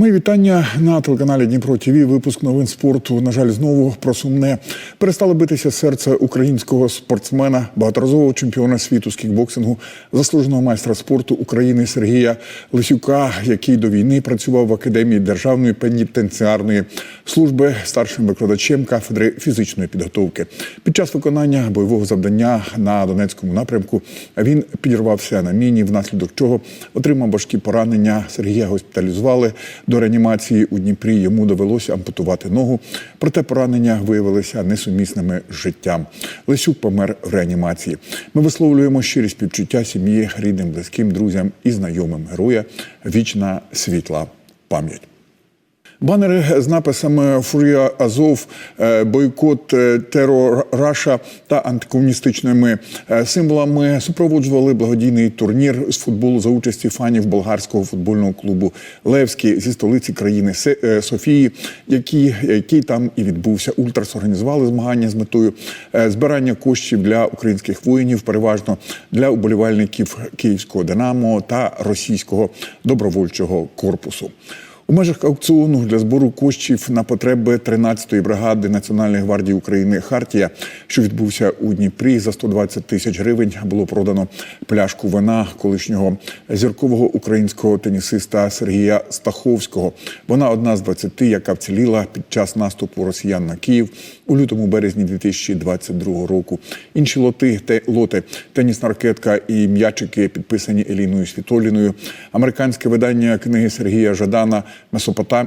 Мої вітання на телеканалі Дніпро ТВ. Випуск новин спорту. На жаль, знову про сумне перестало битися серце українського спортсмена, багаторазового чемпіона світу з кікбоксингу, заслуженого майстра спорту України Сергія Лисюка, який до війни працював в академії державної пенітенціарної служби старшим викладачем кафедри фізичної підготовки. Під час виконання бойового завдання на Донецькому напрямку він підірвався на міні, внаслідок чого отримав важкі поранення. Сергія госпіталізували до реанімації у Дніпрі. Йому довелося ампутувати ногу, проте поранення виявилися несумісними з життям. Лисюк помер в реанімації. Ми висловлюємо щирі співчуття сім'ї, рідним, близьким, друзям і знайомим героя. Вічна світла пам'ять. Банери з написами Фурія Азов, е, бойкот е, терор Раша та антикомуністичними е, символами супроводжували благодійний турнір з футболу за участі фанів болгарського футбольного клубу Левський зі столиці країни Софії, який, який там і відбувся. Ультрас організували змагання з метою збирання коштів для українських воїнів, переважно для уболівальників київського Динамо та російського добровольчого корпусу. У межах аукціону для збору коштів на потреби 13-ї бригади Національної гвардії України Хартія, що відбувся у Дніпрі, за 120 тисяч гривень було продано пляшку вина колишнього зіркового українського тенісиста Сергія Стаховського. Вона одна з 20, яка вціліла під час наступу росіян на Київ у лютому березні 2022 року. Інші лоти те лоти тенісна ракетка і м'ячики підписані Еліною Світоліною. Американське видання книги Сергія Жадана «Месопота-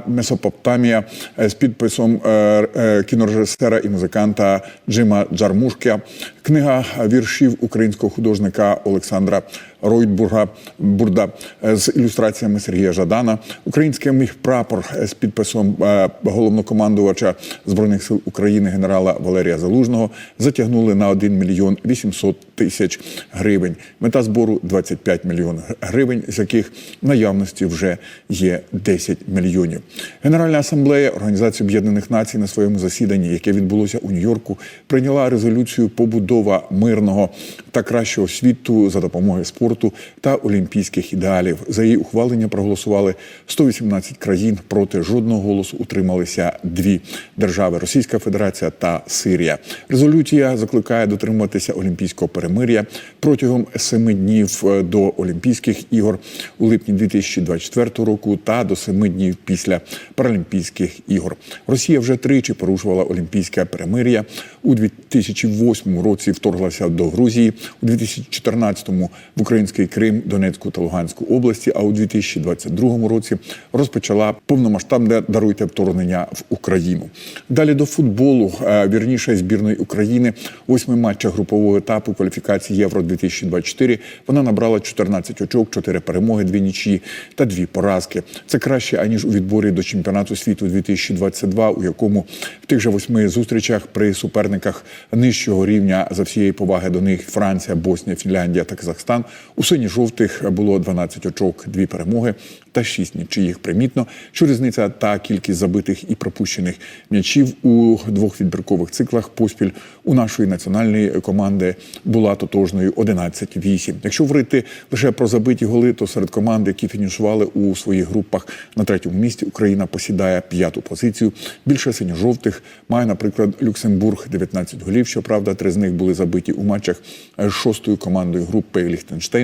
Месопотамія е, з підписом е, е, кінорежисера і музиканта Джима Джармушкя, Книга віршів українського художника Олександра Ройтбурга Бурда е, з ілюстраціями Сергія Жадана. Український міг прапор е, з підписом е, головнокомандувача збройних сил України генерала Валерія Залужного затягнули на 1 мільйон 800 тисяч гривень. Мета збору 25 мільйонів гривень, з яких наявності вже є 10 мільйонів. Генеральна асамблея Організації Об'єднаних Націй на своєму засіданні, яке відбулося у Нью-Йорку, прийняла резолюцію побудова мирного та кращого світу за допомогою спорту та олімпійських ідеалів. За її ухвалення проголосували 118 країн. Проти жодного голосу утрималися дві держави Російська Федерація та Сирія. Резолюція закликає дотримуватися олімпійського перемир'я протягом семи днів е, до Олімпійських ігор у липні 2024 року та до семи днів після Паралімпійських ігор. Росія вже тричі порушувала олімпійське перемир'я. У 2008 році вторглася до Грузії, у 2014-му в український Крим, Донецьку та Луганську області. А у 2022 році розпочала повномасштабне даруйте вторгнення в Україну. Далі до футболу, е, вірніше збірної України, восьми матчах групового етапу кваліфікації Євро 2024 Вона набрала 14 очок, 4 перемоги, 2 нічі та 2 поразки. Це краще аніж у відборі до чемпіонату світу 2022, у якому в тих же восьми зустрічах при суперниках нижчого рівня за всієї поваги до них Франція, Боснія, Фінляндія та Казахстан. У сині-жовтих було 12 очок, 2 перемоги та 6 нічиїх. Примітно, що різниця та кількість забитих і пропущених м'ячів у двох відбіркових циклах поспіль у нашої національної команди була тотожною 11-8. Якщо говорити лише про забиті голи, то серед команд, які фінішували у своїх групах на третьому місці, Україна посідає п'яту позицію. Більше синьо-жовтих має, наприклад, Люксембург 19 голів. Щоправда, три з них були забиті у матчах з шостою командою групи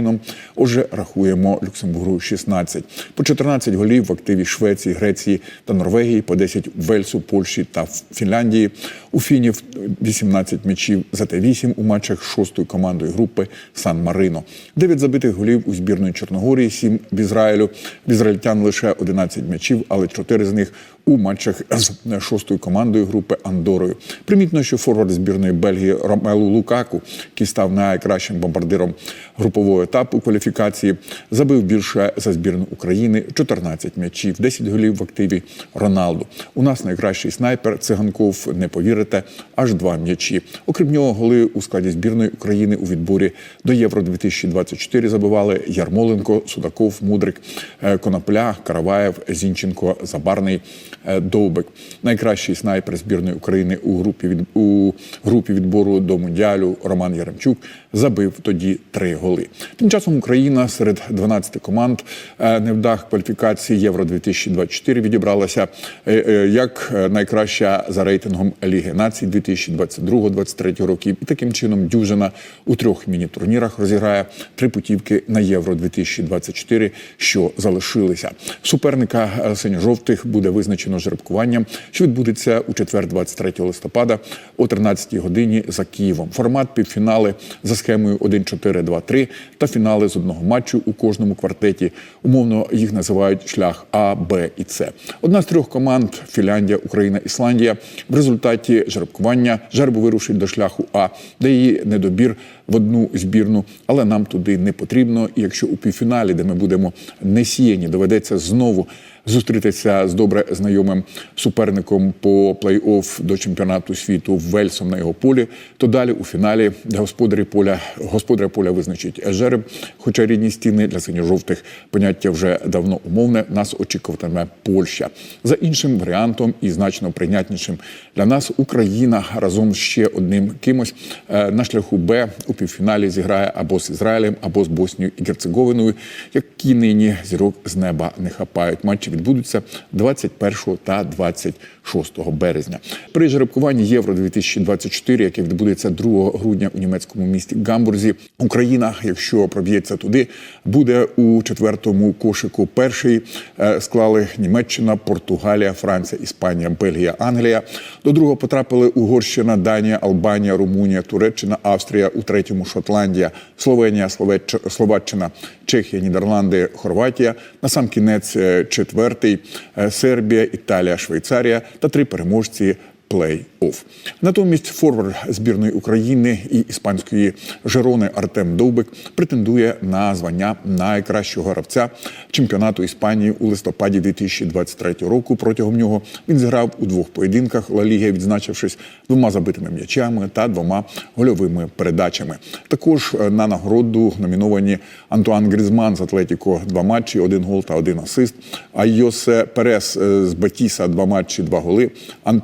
Ліхтенштейном. Отже, рахуємо Люксембургу 16. По 14 голів в активі Швеції, Греції та Норвегії, по 10 в Вельсу, Польщі та Фінляндії. У фінів 18 м'ячів, зате 8 у матчах з шостою командою групи Сан Марино. 9 забитих голів у збірної Чорногорії, 7 в Ізраїлю. В ізраїльтян лише 11 м'ячів, але 4 з них у матчах з шостою командою групи Андорою. Примітно, що форвард збірної Бельгії Ромелу Лукаку, який став найкращим бомбардиром групового етапу кваліфікації, забив більше за збірну України 14 м'ячів, 10 голів в активі Роналду. У нас найкращий снайпер циганков, не повірите, аж два м'ячі. Окрім нього, голи у складі збірної України у відборі до Євро 2024 забивали Ярмоленко, Судаков, Мудрик, е, Конопля, Караваєв, Зінченко, Забарний, е, Довбек. Найкращий снайпер збірної України у групі від у групі відбору до мундіалю Роман Яремчук забив тоді три голи. Тим часом Україна серед 12 команд е, невдах кваліфікації Євро 2024 відібралася е, е, як найкраща за рейтингом Ліги націй 2022-2023 років. І таким чином дюжина у трьох міні-турнірах розіграє три путівки на Євро 2024, що залишилися. Суперника синьо-жовтих буде визначено жеребкуванням, що відбудеться у четвер, 23 листопада о 13 годині за Києвом. Формат півфінали за схемою 1-4-2-3 та фінали з одного матчу у кожному квартеті. Умовно їх називають шлях А, Б і С. Одна з трьох команд Фінляндія, Україна, Ісландія в результаті жеребкування жербу вирушить до шляху А, де її недобір в одну збірну, але нам туди не потрібно. І якщо у півфіналі, де ми будемо не сіяні, доведеться знову зустрітися з добре знайомим суперником по плей-офф до чемпіонату світу Вельсом на його полі, то далі у фіналі господарі поля господаря поля визначить жереб. Хоча рідні стіни для синьо-жовтих поняття вже давно умовне, нас очікуватиме Польща. За іншим варіантом і значно прийнятнішим для нас Україна разом з ще одним кимось е, на шляху Б у півфіналі зіграє або з Ізраїлем, або з Боснією і Герцеговиною, які нині зірок з неба не хапають. Матчі відбудуться 21 та 26 березня. При жеребкуванні Євро 2024, яке відбудеться 2 грудня у німецькому місті Гамбурзі, Україна, якщо проб'ється туди, буде у четвертому кошику. Перший е, склали Німеччина, Португалія, Франція, Іспанія, Бельгія, Англія. До другого потрапили Угорщина, Данія, Албанія, Румунія, Туреччина, Австрія. У третьому Шотландія, Словенія, Словеччина, Словаччина, Чехія, Нідерланди, Хорватія. На сам кінець е, четвертий е, Сербія, Італія, Швейцарія та три переможці плей-офф. Натомість форвард збірної України і іспанської Жерони Артем Довбик претендує на звання найкращого гравця чемпіонату Іспанії у листопаді 2023 року. Протягом нього він зіграв у двох поєдинках Ла Ліги, відзначившись двома забитими м'ячами та двома гольовими передачами. Також е, на нагороду номіновані Антуан Грізман з Атлетіко два матчі, один гол та один асист. А Йосе Перес е, з Батіса два матчі, два голи. Ан-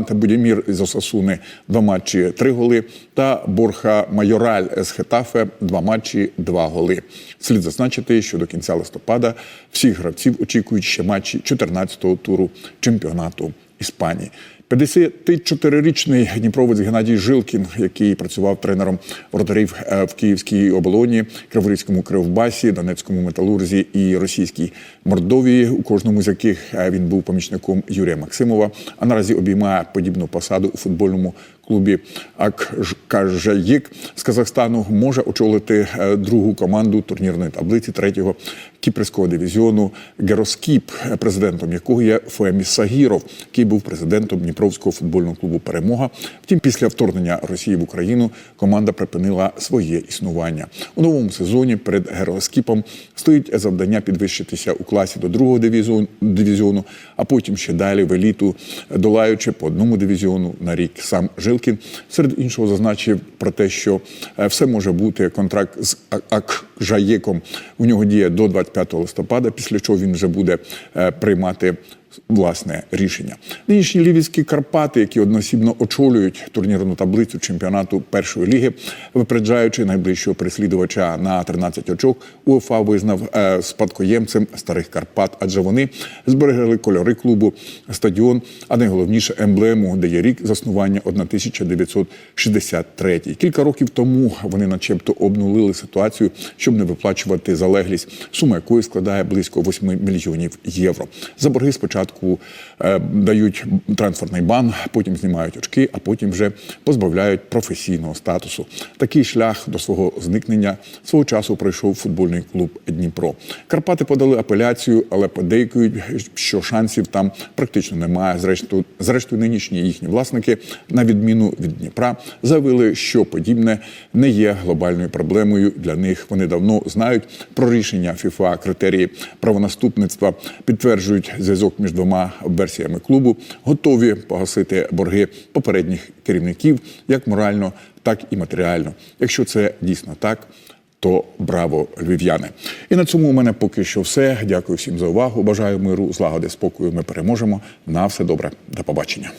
а, Уанте Будімір з Осасуни два матчі, три голи. Та Борха Майораль з Хетафе два матчі, два голи. Слід зазначити, що до кінця листопада всіх гравців очікують ще матчі 14-го туру чемпіонату Іспанії. 54-річний дніпровець Геннадій Жилкін, який працював тренером воротарів е, в Київській оболоні, Криворізькому Кривбасі, Донецькому металурзі і російській Мордовії, у кожному з яких е, він був помічником Юрія Максимова, а наразі обіймає подібну посаду у футбольному клубі Аккажаїк з Казахстану може очолити е, другу команду турнірної таблиці третього кіпрського дивізіону Героскіп, е, президентом якого є Фуеміс Сагіров, який був президентом Дніпровського футбольного клубу Перемога. Втім, після вторгнення Росії в Україну команда припинила своє існування у новому сезоні. Перед Героскіпом стоїть завдання підвищитися у класі до другого дивізіону, а потім ще далі в еліту, долаючи по одному дивізіону на рік. Сам Жилкін серед іншого зазначив про те, що е, все може бути контракт з Акжаєком. У нього діє до 25 листопада, після чого він вже буде е, приймати. Власне рішення. Нинішні лівівські Карпати, які одноосібно очолюють турнірну таблицю чемпіонату першої ліги, випереджаючи найближчого переслідувача на 13 очок, УЄФА визнав е, спадкоємцем старих Карпат, адже вони зберегли кольори клубу, стадіон, а найголовніше емблему, де є рік заснування 1963. Кілька років тому вони, начебто, обнулили ситуацію, щоб не виплачувати залеглість, сума якої складає близько 8 мільйонів євро. За борги спочатку е, дають трансферний бан, потім знімають очки, а потім вже позбавляють професійного статусу. Такий шлях до свого зникнення свого часу пройшов футбольний клуб Дніпро. Карпати подали апеляцію, але подейкують, що шансів там практично немає. Зрештою, зрештою, нинішні їхні власники, на відміну від Дніпра, заявили, що подібне не є глобальною проблемою для них. Вони давно знають про рішення ФІФА, критерії правонаступництва, підтверджують зв'язок між двома версіями клубу, готові погасити борги попередніх керівників як морально, так і матеріально. Якщо це дійсно так, то браво львів'яни. І на цьому у мене поки що все. Дякую всім за увагу. Бажаю миру, злагоди, спокою. Ми переможемо. На все добре. До побачення.